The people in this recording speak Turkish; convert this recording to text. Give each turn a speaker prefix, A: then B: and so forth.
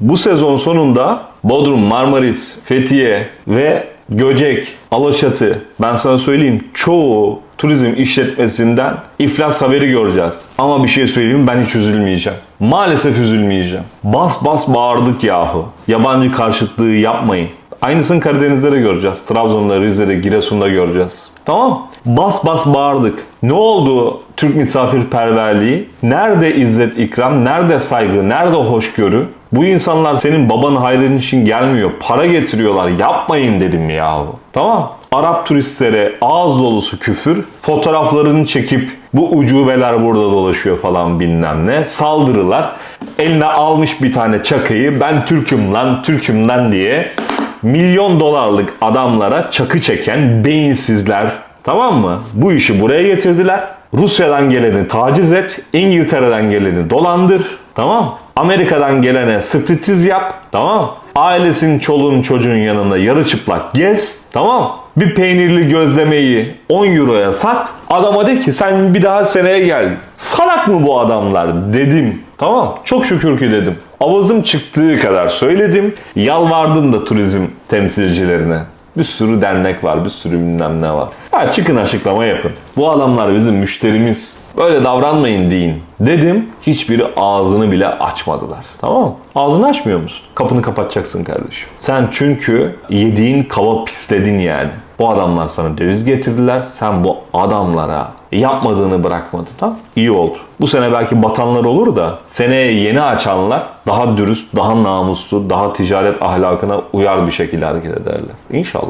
A: Bu sezon sonunda Bodrum, Marmaris, Fethiye ve Göcek, Alaçatı ben sana söyleyeyim çoğu turizm işletmesinden iflas haberi göreceğiz. Ama bir şey söyleyeyim ben hiç üzülmeyeceğim. Maalesef üzülmeyeceğim. Bas bas bağırdık yahu. Yabancı karşıtlığı yapmayın. Aynısını Karadeniz'de de göreceğiz. Trabzon'da, Rize'de, Giresun'da göreceğiz. Tamam. Bas bas bağırdık. Ne oldu Türk misafirperverliği? Nerede izzet ikram? Nerede saygı? Nerede hoşgörü? Bu insanlar senin babanın hayrın için gelmiyor. Para getiriyorlar. Yapmayın dedim yahu. Tamam. Arap turistlere ağız dolusu küfür. Fotoğraflarını çekip bu ucubeler burada dolaşıyor falan bilmem ne. Saldırılar. Eline almış bir tane çakıyı. Ben Türk'üm lan, Türk'üm lan diye milyon dolarlık adamlara çakı çeken beyinsizler tamam mı? Bu işi buraya getirdiler. Rusya'dan geleni taciz et, İngiltere'den geleni dolandır, tamam? Amerika'dan gelene spritiz yap, tamam? Ailesinin, çoluğun, çocuğun yanında yarı çıplak gez, tamam? Bir peynirli gözlemeyi 10 euroya sat. Adama de ki sen bir daha seneye gel. Salak mı bu adamlar dedim. Tamam çok şükür ki dedim. Avazım çıktığı kadar söyledim. Yalvardım da turizm temsilcilerine. Bir sürü dernek var, bir sürü bilmem ne var. Ha çıkın açıklama yapın. Bu adamlar bizim müşterimiz. Böyle davranmayın deyin. Dedim, hiçbiri ağzını bile açmadılar. Tamam? Ağzını açmıyor musun? Kapını kapatacaksın kardeşim. Sen çünkü yediğin kava pisledin yani. Bu adamlar sana döviz getirdiler. Sen bu adamlara yapmadığını bırakmadın. Tamam İyi oldu. Bu sene belki batanlar olur da seneye yeni açanlar daha dürüst, daha namuslu, daha ticaret ahlakına uyar bir şekilde hareket ederler. İnşallah.